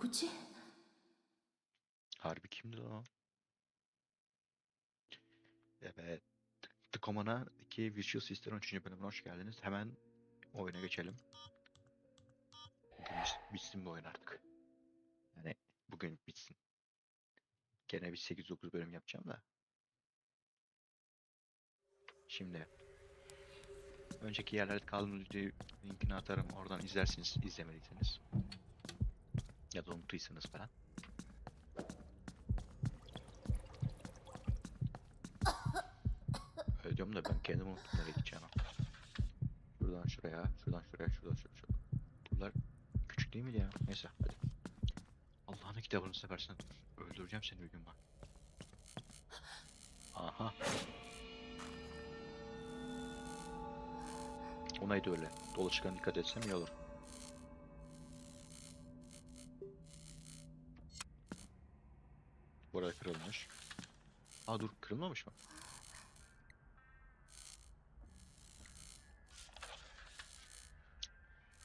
누구지? Harbi kimdi lan o? Evet. The Common'a 2 Visual Sister 13. bölümüne hoş geldiniz. Hemen oyuna geçelim. Bugün bis- bitsin bu oyun artık. Yani bugün bitsin. Gene bir 8-9 bölüm yapacağım da. Şimdi önceki yerlerde kaldığımız videoyu linkini atarım. Oradan izlersiniz izlemediyseniz. Ya da unuttuysanız falan. Öyle diyorum da ben kendim unuttum nereye gideceğimi. Şuradan şuraya, şuradan şuraya, şuradan şuraya. Buralar küçük değil miydi ya? Neyse hadi. Allah'ın kitabını seversen öldüreceğim seni bir gün bak. Aha. O neydi öyle? Dolu çıkan dikkat etsem iyi olur. Kırılmamış mı?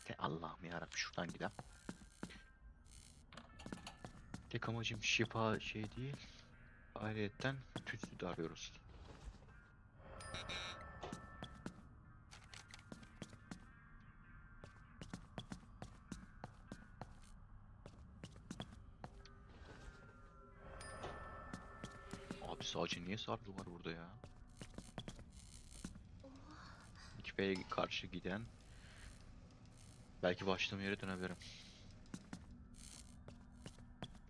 Te Allah'ım yarabbim şuradan gidelim. Tek amacım şifa şey değil. Ayrıyetten tütsü de arıyoruz. Sadece niye sargı var burada ya? 2B'ye karşı giden Belki başladığım yere dönebilirim.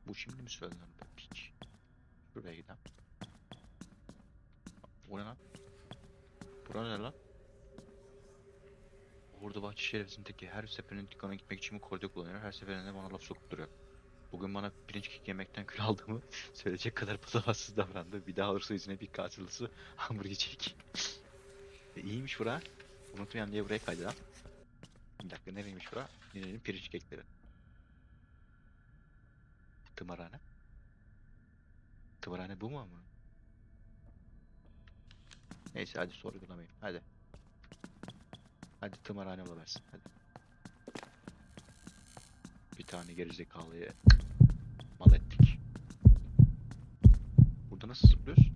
Bu şimdi mi söylendi be piç? Şuraya gidelim. Bu ne lan? Bura ne lan? Orada bahçe şerefsizin teki her seferinde dükkana gitmek için bu koridor kullanıyor. Her seferinde bana laf sokup duruyor. Bugün bana pirinç kek yemekten kül aldığımı söyleyecek kadar patavatsız davrandı. Bir daha olursa yüzüne bir katılısı hamburger yiyecek. e, iyiymiş bura. Unutmayan diye buraya kaydı lan. Bir dakika nereymiş bura? Ninenin pirinç kekleri. Tımarhane. Tımarhane bu mu ama? Neyse hadi sorgulamayın. Hadi. Hadi tımarhane olaversin. Hadi. Tane gerizekalıyı mal ettik. Burada nasıl zıplıyoruz?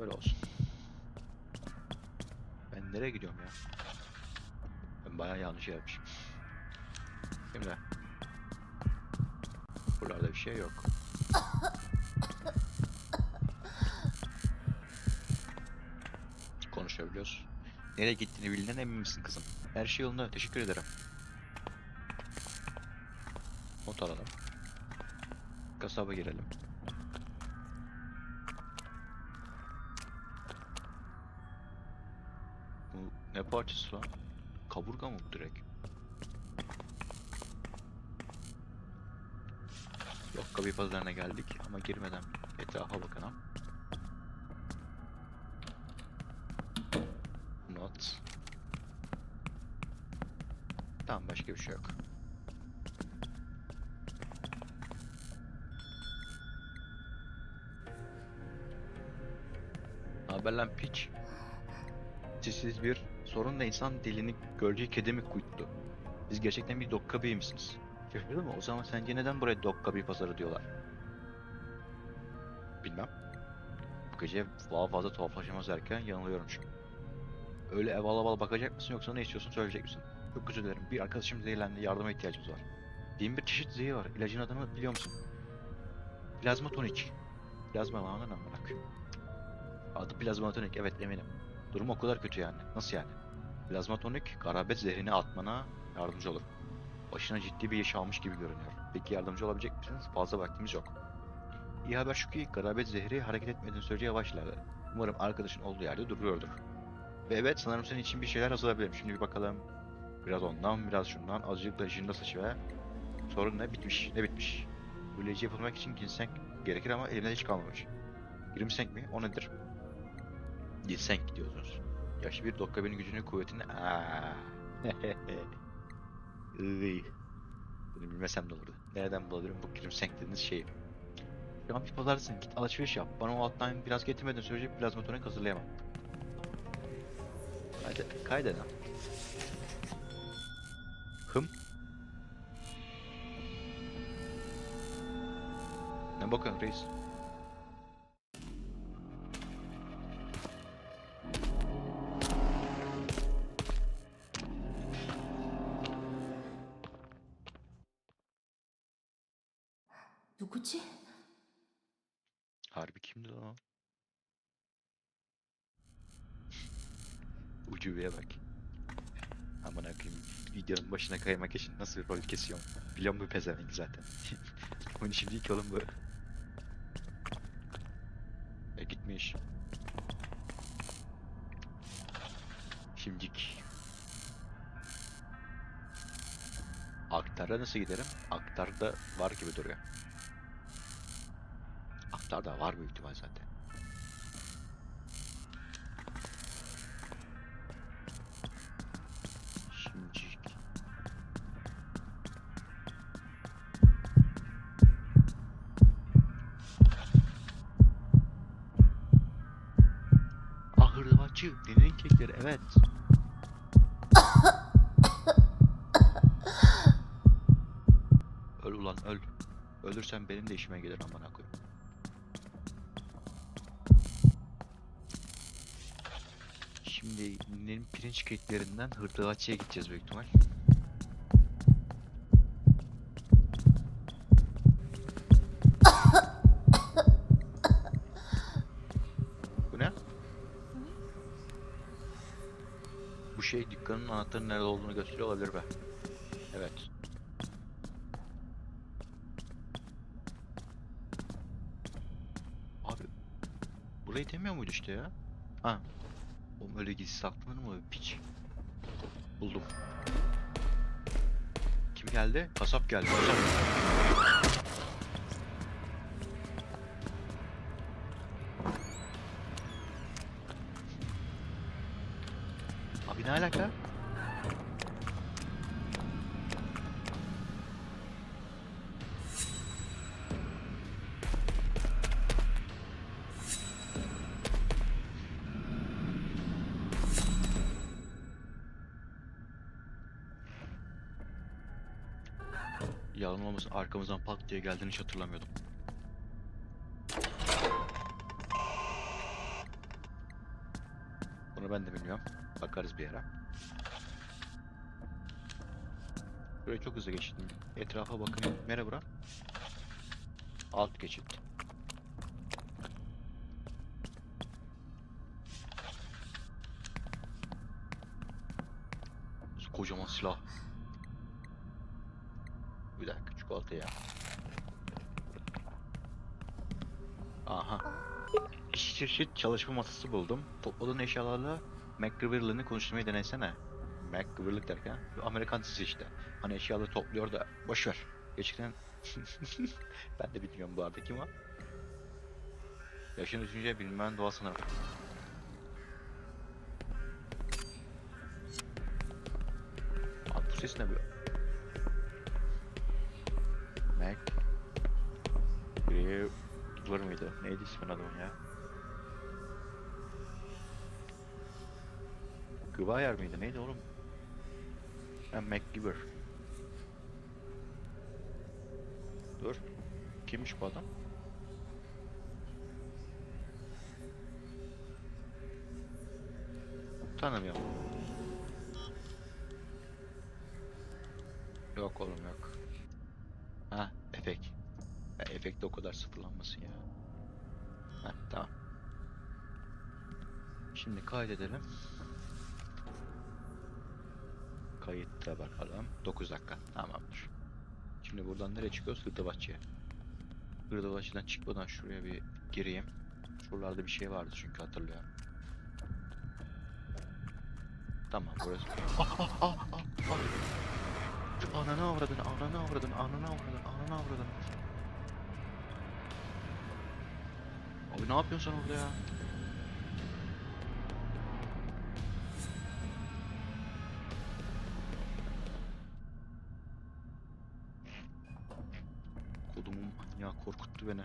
Böyle olsun. Ben nereye gidiyorum ya? Ben bayağı yanlış yapmışım. Şimdi. Buralarda bir şey yok. Konuşabiliyoruz. Nereye gittiğini bildiğinden emin misin kızım? Her şey yolunda. Teşekkür ederim. Not alalım. Kasaba girelim. Parçası lan? Kaburga mı bu direkt? Yok kabi pazarına geldik ama girmeden etrafa bakalım. Not. Tamam başka bir şey yok. Haber lan piç. Sessiz bir sorun da insan dilini gölge kedi mi kuyuttu? Siz gerçekten bir dokkabi misiniz? Şaşırdın mı? O zaman sence neden buraya dokkabi pazarı diyorlar? Bilmem. Bu gece daha fazla tuhaflaşamaz derken yanılıyorum çünkü. Öyle eval eval bakacak mısın yoksa ne istiyorsun söyleyecek misin? Çok özür dilerim. Bir arkadaşım zehirlendi. Yardıma ihtiyacımız var. Bin bir çeşit zehir var. İlacın adını biliyor musun? Plazma tonik. Plazma lan amına. Adı plazma tonik. Evet eminim. Durum o kadar kötü yani. Nasıl yani? Plazma tonik garabet zehrini atmana yardımcı olur. Başına ciddi bir iş almış gibi görünüyor. Peki yardımcı olabilecek misiniz? Fazla vaktimiz yok. İyi haber şu ki garabet zehri hareket etmediğin sürece yavaş. Umarım arkadaşın olduğu yerde duruyordur. Ve evet sanırım senin için bir şeyler hazırlayabilirim. Şimdi bir bakalım. Biraz ondan, biraz şundan. Azıcık da jinda saçı ve... Sorun ne? Bitmiş. Ne bitmiş? Böylece yapılmak için ginseng gerekir ama elimde hiç kalmamış. Grimsenk mi? O nedir? Ginseng diyorsunuz. Yaşlı bir Dokkabe'nin gücünü, kuvvetini... Aaaa. Iy. Bunu bilmesem de olurdu. Nereden bulabilirim bu Grimsenk dediğiniz şeyi? Şu an bir pazartesın. Git alışveriş yap. Bana o alttan biraz getirmeden sürece plazma tonik hazırlayamam. Hadi kaydedelim. Hım. Ne bakıyorsun reis? 누구지? Harbi kimdi lan o? Ucubeye bak. Aman akıyım videonun başına kaymak için nasıl bir rol kesiyorum. Biliyorum bu pezevenk zaten. Oyun işi değil ki oğlum bu. E gitmiş. Şimdik. Aktar'a nasıl giderim? Aktar'da var gibi duruyor. Aktar'da var büyük ihtimal zaten. Şimdik. Ahırdavatçı, deneyin kekleri, evet. öl ulan öl. Ölürsen benim de işime gelir amına koyayım. Şimdi benim pirinç keklerinden hırdavatçıya gideceğiz büyük ihtimal. Bu ne? Bu şey dükkanın anahtarının nerede olduğunu gösteriyor olabilir be. Evet. Abi burayı demiyor muydu işte ya? Ha. Oğlum öyle gizli saklanır mı piç? Buldum. Kim geldi? Kasap geldi. Kasap. Abi ne alaka? Arkamızdan pat diye geldiğini hiç hatırlamıyordum. Bunu ben de bilmiyorum. Bakarız bir ara. Burayı çok hızlı geçtim. Etrafa bakın. Nere bura? Alt geçit. Kocaman silah. Çikolata. Aha. İş çeşit çalışma masası buldum. Topladığın eşyalarla McGriver'lığını konuşturmayı denesene. McGriver'lık derken Amerikan dizisi işte. Hani eşyaları topluyor da boş ver. Gerçekten ben de bilmiyorum bu arada kim o. Yaşını düşünce bilmem doğal sanırım. Abi bu ses ne böyle? Graver mıydı? Neydi ismin adamın ya? Gıvayer mıydı? Neydi oğlum? Ha, MacGyver. Dur. Kimmiş bu adam? Tanımıyorum. Yok oğlum yok. Ha, efekt. Ya efekt de o kadar sıfırlanmasın ya. Ha, tamam. Şimdi kaydedelim. Kayıtta bakalım. 9 dakika. Tamamdır. Şimdi buradan nereye çıkıyoruz? Hırdavatçı'ya. Hırdalaşıdan çıkmadan şuraya bir gireyim. Şuralarda bir şey vardı çünkü hatırlıyorum. Tamam burası. Ah ah ah ah ah. Ananı avradın, ananı avradın, ananı avradın, ananı avradın. Abi ne yapıyorsun sen orada ya? Kodumun manyağı korkuttu beni.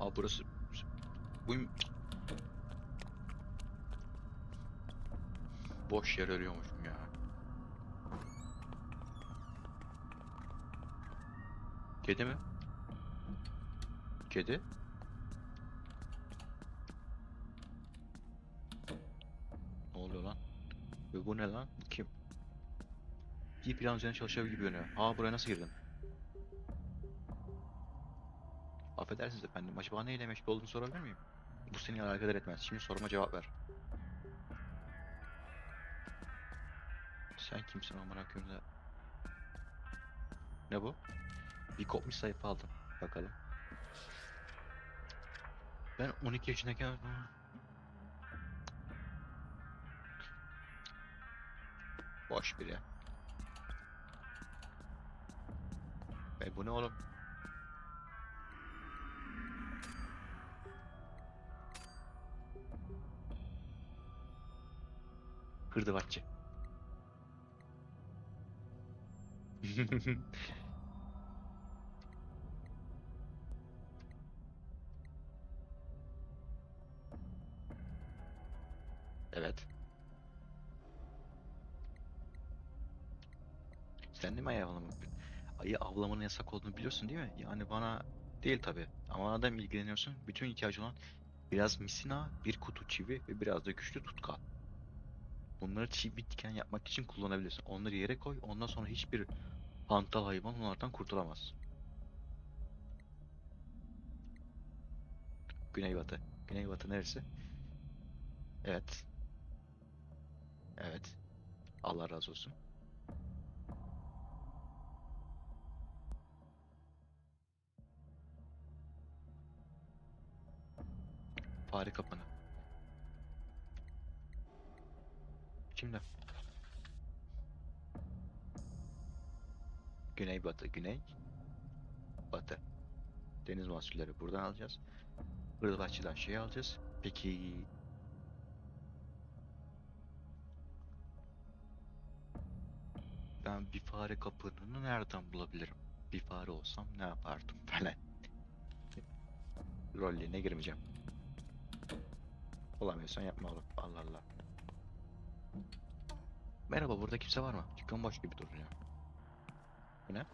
Aa burası... Buyum... Boş yer arıyormuşum ya. Kedi mi? Kedi? Ne oluyor lan? Ve bu ne lan? Kim? Bir plan üzerine çalışabilir gibi görünüyor. Aa buraya nasıl girdin? Affedersiniz efendim. Acaba neyle meşgul olduğunu sorabilir miyim? Bu seni alakadar etmez. Şimdi soruma cevap ver. Sen kimsin amına koyayım da? Ne bu? Bir kopmuş sayfa aldım. Bakalım. Ben 12 yaşındayken... Boş biri. E bu ne oğlum? Hırdavatçı. Evet. Sen de mi ayı avlamak? Ayı avlamanın yasak olduğunu biliyorsun değil mi? Yani bana değil tabi. Ama adam ilgileniyorsun. Bütün ihtiyacı olan biraz misina, bir kutu çivi ve biraz da güçlü tutkal. Bunları çivi diken yapmak için kullanabilirsin. Onları yere koy. Ondan sonra hiçbir hantal hayvan onlardan kurtulamaz. Güneybatı. Güneybatı neresi? Evet. Evet. Allah razı olsun. Fare kapanı. Şimdi. Güney batı, güney batı. Deniz mahsulleri buradan alacağız. Hırdavatçıdan şey alacağız. Peki ben bir fare kapınını nereden bulabilirim? Bir fare olsam ne yapardım falan. Rollerine girmeyeceğim. Olamıyorsan yapma oğlum. Allah Allah. Merhaba burada kimse var mı? Dükkan boş gibi duruyor. Bu ne?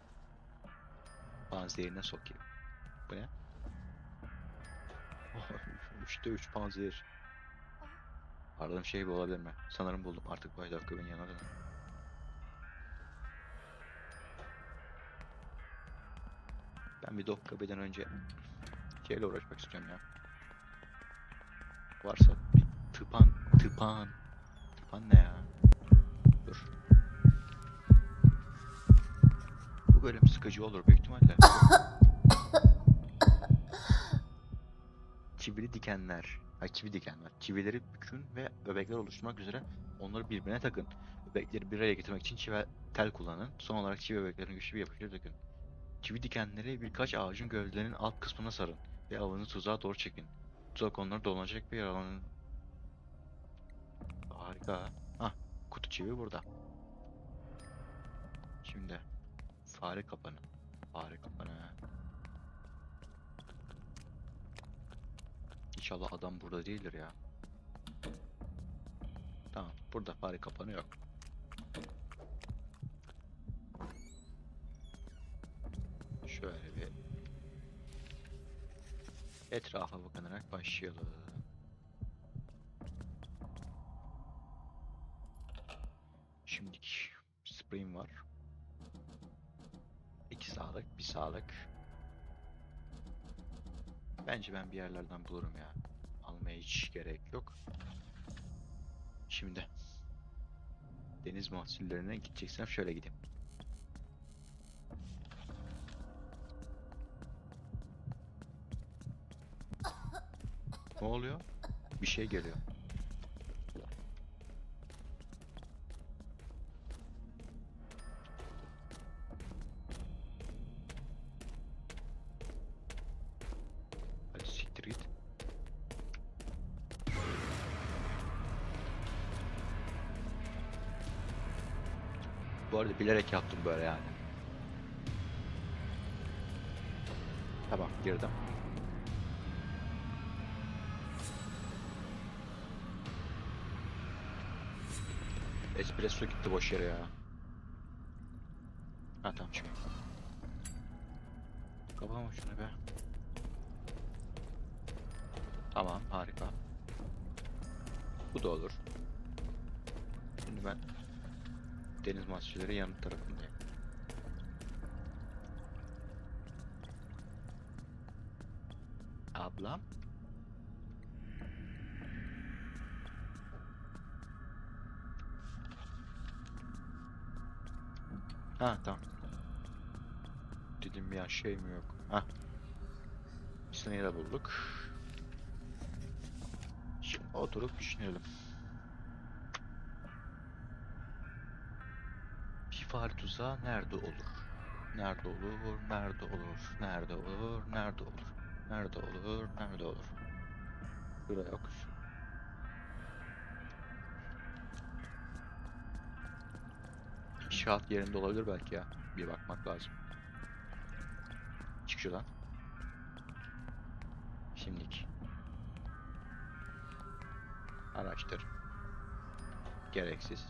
Panzehirine sokayım. Bu ne? Oh, Üçte üç panzehir. Aradığım şey bu olabilir mi? Sanırım buldum. Artık Dakika'nın yanına dön. Ben bir Dokkabe'den önce şeyle uğraşmak istiyorum ya. Varsa bir tıpan, tıpan. Tıpan ne ya? Dur. Bu bölüm sıkıcı olur büyük ihtimalle. Çivili dikenler. Ay çivi dikenler. Çivileri bükün ve öbekler oluşturmak üzere onları birbirine takın. Öbekleri bir araya getirmek için çivi tel kullanın. Son olarak çivi öbeklerini güçlü bir yapıştırıp takın. Çivi dikenleri birkaç ağacın gövdelerinin alt kısmına sarın ve avını tuzağa doğru çekin. Tuzak onları dolanacak bir alanın... Harika. Ah, kutu çivi burada. Şimdi fare kapanı. Fare kapanı. İnşallah adam burada değildir ya. Tamam, burada fare kapanı yok. Şöyle bir etrafa bakınarak başlayalım. Şimdiki spreyim var. İki sağlık, bir sağlık. Bence ben bir yerlerden bulurum ya. Almaya hiç gerek yok. Şimdi Deniz mahsullerine gideceksem şöyle gideyim. Oluyor? Bir şey geliyor. Hadi. Bu arada bilerek yaptım böyle yani. Tamam girdim. Espresso gitti boş yere ya. Ha tamam çık. Kapama şunu be. Tamam harika. Bu da olur. Şimdi ben deniz mahsulleri yan tarafındayım. Ablam. Ha tamam. Dedim ya şey mi yok? Ha. İstediğini de bulduk. Şimdi oturup düşünelim. Bir fare tuzağı nerede olur? Nerede olur? Nerede olur? Nerede olur? Nerede olur? Nerede olur? Nerede olur? Burada yok. İnşaat yerinde olabilir belki ya. Bir bakmak lazım. Çık şuradan. Şimdilik. Araştır. Gereksiz.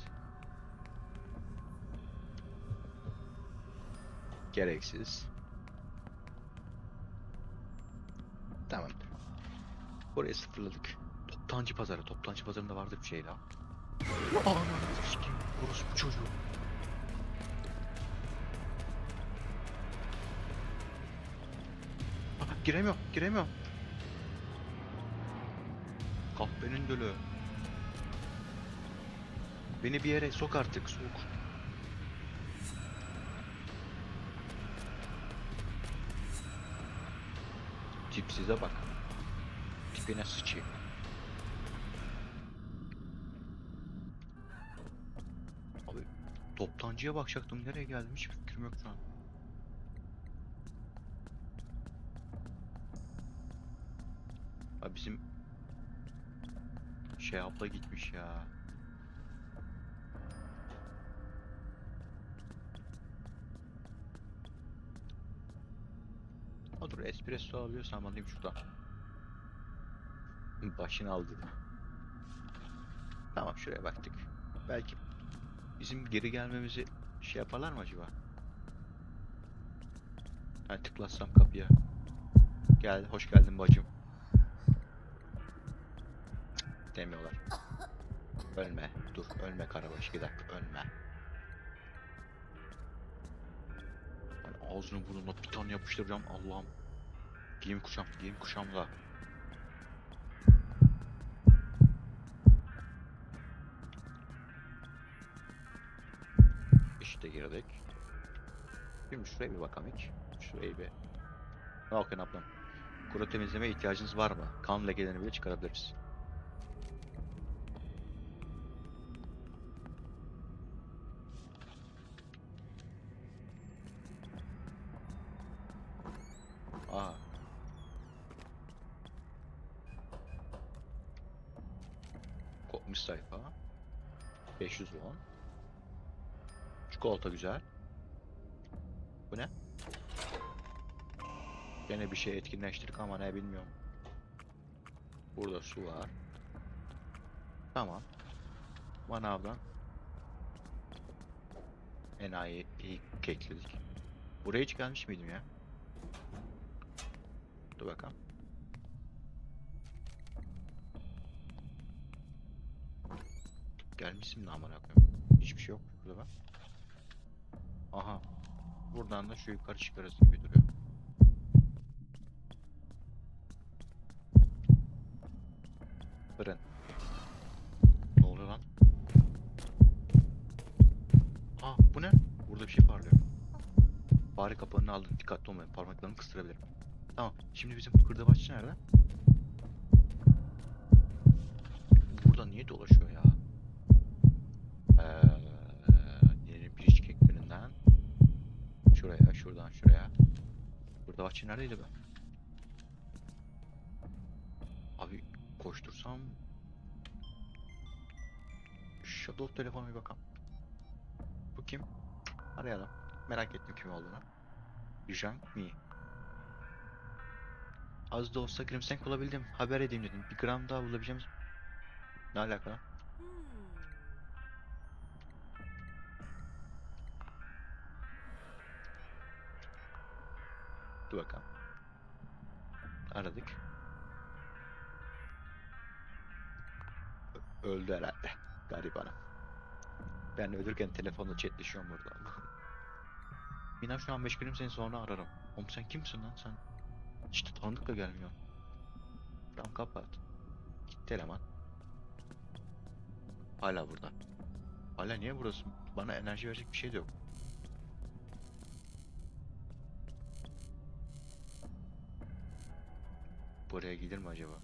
Gereksiz. Tamamdır. Burayı sıfırladık. Toptancı pazarı. Toptancı pazarında vardır bir şey daha. Ananı sikeyim. Orospu çocuğu. Giremiyorum, giremiyorum. Kahvenin dölü. Beni bir yere sok artık, sok. Tipsize bak. Tipine sıçayım. Abi toptancıya bakacaktım. Nereye geldim hiç fikrim yok şu an. Abi bizim şey abla gitmiş ya. O dur espresso alıyorsam alayım şuradan. Başını aldı. Tamam şuraya baktık. Belki bizim geri gelmemizi şey yaparlar mı acaba? Ha tıklatsam kapıya. Gel, hoş geldin bacım. Demiyorlar. Ölme, dur, ölme karabaş, bir dakika, ölme. Ben ağzını burnuna bir tane yapıştıracağım, Allah'ım. Giyim kuşam, giyim kuşamla. İşte girdik. Şimdi şuraya bir bakalım hiç. Şurayı bir... Ne bakın ablam? Kuru temizlemeye ihtiyacınız var mı? Kan lekelerini bile çıkarabiliriz. Çikolata güzel. Bu ne? Gene bir şey etkinleştirdik ama ne bilmiyorum. Burada su var. Tamam. Manavdan enayi kekledik. Buraya hiç gelmiş miydim ya? Dur bakalım. Gelmişim de amına koyayım. Hiçbir şey yok burada bak. Aha. Buradan da şu yukarı çıkarız gibi duruyor. Fırın. Ne oluyor lan? Aa bu ne? Burada bir şey parlıyor. Fare kapağını aldım. Dikkatli olmayın. Parmaklarımı kıstırabilirim. Tamam. Şimdi bizim kırdavatçı nerede? Burada niye dolaşıyor ya? Eee... şuraya, şuradan şuraya. Hırdavatçı neredeydi be? Abi koştursam Shadow telefona bir bakalım. Bu kim? Arayalım. Merak ettim kim olduğunu. Jean Mi. Az da olsa Grimstank bulabildim. Haber edeyim dedim. Bir gram daha bulabileceğimiz... Ne alaka lan? Dur bakalım. Aradık. Ö- öldü herhalde. Garibanım. Ben ölürken telefonla chatleşiyorum burada. Mina şu an meşgulüm seni sonra ararım. Oğlum sen kimsin lan sen? İşte tanıdık da gelmiyor. Tamam kapat. Gitti eleman. Hala burada. Hala niye buradasın? Bana enerji verecek bir şey de yok. Buraya gelir mi acaba?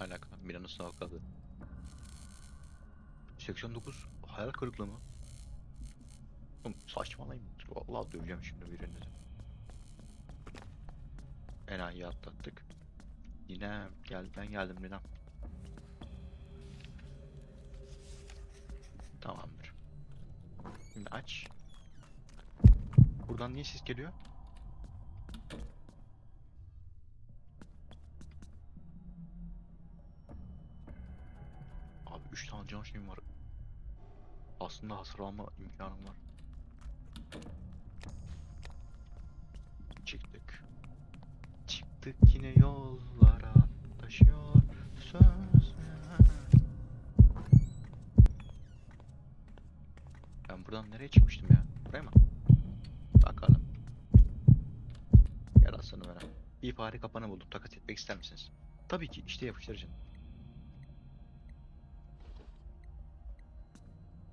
Alaka. Milano sağ kaldı. 89 hayal kırıklığı mı? Oğlum saçmalayın. Vallahi döveceğim şimdi birinizi. Enayi atlattık. Yine gel ben geldim Ninem. Tamamdır. Şimdi aç. Buradan niye ses geliyor? Abi 3 tane can şeyim var. Aslında hasar alma imkanım var. Çıktık. Çıktık yine yollara fare kapanı buldum. Takas etmek ister misiniz? Tabii ki. işte yapıştırıcı.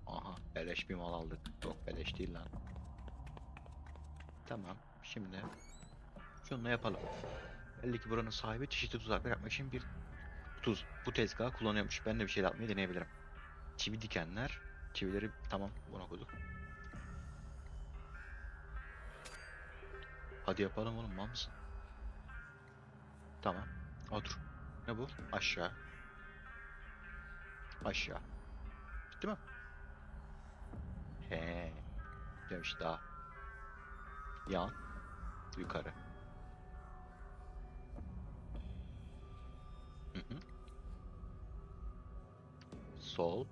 Aha. Beleş bir mal aldık. Yok beleş değil lan. Tamam. Şimdi şunu yapalım. Belli ki buranın sahibi çeşitli tuzaklar yapmak için bir tuz. Bu tezgahı kullanıyormuş. Ben de bir şey yapmayı deneyebilirim. Çivi dikenler. Çivileri tamam buna koyduk. Hadi yapalım oğlum mal mısın? Tamam. Otur. Ne bu? Aşağı. Aşağı. Bitti mi? He. Demiş daha. Yan. Yukarı. Hı hı. Sol.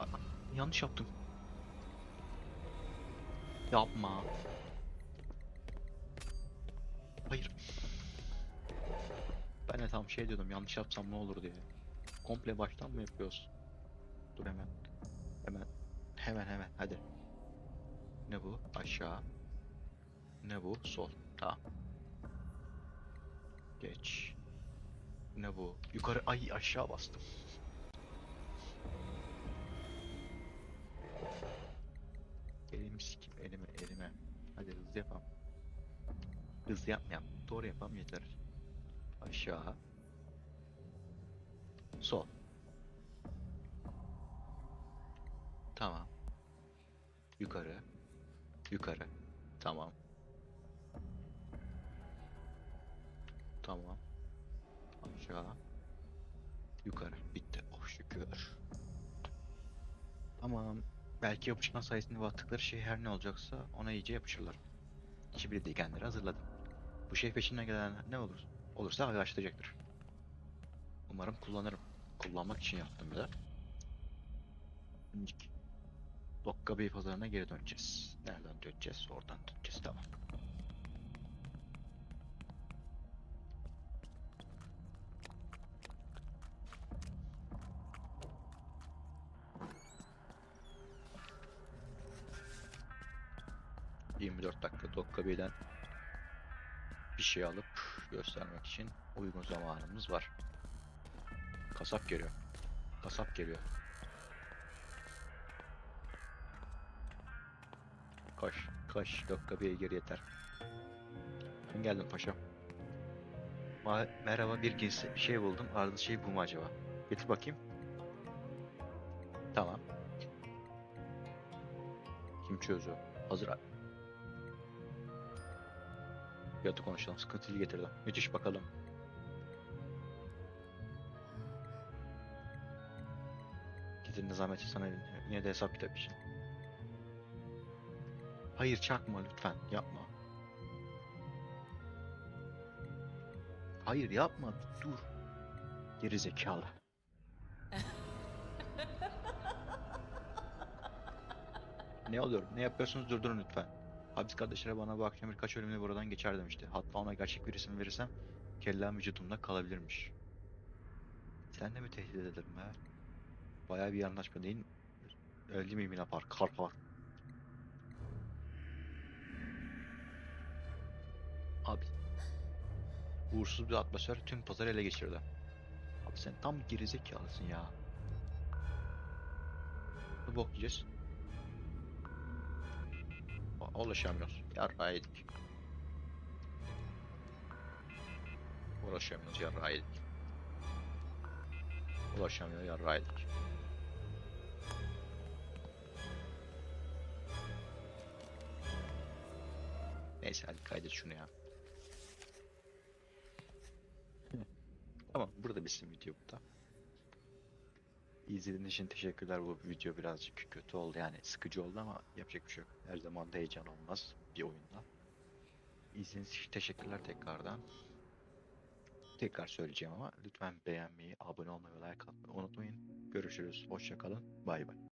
Aa, yanlış yaptım. Yapma. Hayır. Ben de tam şey diyordum yanlış yapsam ne olur diye. Komple baştan mı yapıyoruz? Dur hemen. Hemen. Hemen hemen hadi. Ne bu? Aşağı. Ne bu? Sol. Tamam. Geç. Ne bu? Yukarı. Ay aşağı bastım. Elimi sikim elime elime. Hadi hızlı yapalım. Hızlı yapmayalım. Doğru yapalım yeter. Aşağı. Sol. Tamam. Yukarı. Yukarı. Tamam. Tamam. Aşağı. Yukarı. Bitti. Oh şükür. Tamam. Belki yapışma sayesinde battıkları şey her ne olacaksa ona iyice yapışırlar. Çivili dikenleri hazırladım. Bu şey peşinden gelen ne olur? Olursa yavaşlayacaktır. Umarım kullanırım. Kullanmak için yaptım bir de. Dokka Bey pazarına geri döneceğiz. Nereden döneceğiz? Oradan döneceğiz. Tamam. ...24 dakika Dokka Bey'den... ...bir şey alıp... göstermek için uygun zamanımız var. Kasap geliyor. Kasap geliyor. Koş, koş. Dakika bir geri yeter. Ben geldim paşam. Ma- Merhaba bir giysi şey buldum. Aradığınız şey bu mu acaba? Getir bakayım. Tamam. Kim çözüyor? Hazır. Fiyatı konuşalım. Sıkıntıyı getirdim. Müthiş bakalım. Getir ne zahmeti sana yine de hesap kitap için. Hayır çakma lütfen yapma. Hayır yapma dur. Geri zekalı. ne oluyor? Ne yapıyorsunuz durdurun lütfen. Hapis kardeşleri bana bu akşam birkaç ölümle buradan geçer demişti. Hatta ona gerçek bir isim verirsem kellem vücudumda kalabilirmiş. Sen de mi tehdit ederim be? Bayağı bir anlaşma değil mi? Öyle miyim yine par karpar. Abi. Uğursuz bir atmosfer tüm pazarı ele geçirdi. Abi sen tam gerizekalısın ya. Ne bok yiyeceğiz? Ulaşamıyoruz. Yarrağı yedik. Ulaşamıyoruz yarrağı yedik. Ulaşamıyor yarrağı yedik. Neyse hadi kaydet şunu ya. Tamam burada bitsin video burada. İzlediğiniz için teşekkürler. Bu video birazcık kötü oldu yani sıkıcı oldu ama yapacak bir şey yok. Her zaman da heyecan olmaz bir oyunda. İzlediğiniz için teşekkürler tekrardan. Tekrar söyleyeceğim ama lütfen beğenmeyi, abone olmayı ve like atmayı unutmayın. Görüşürüz. Hoşçakalın. Bay bay.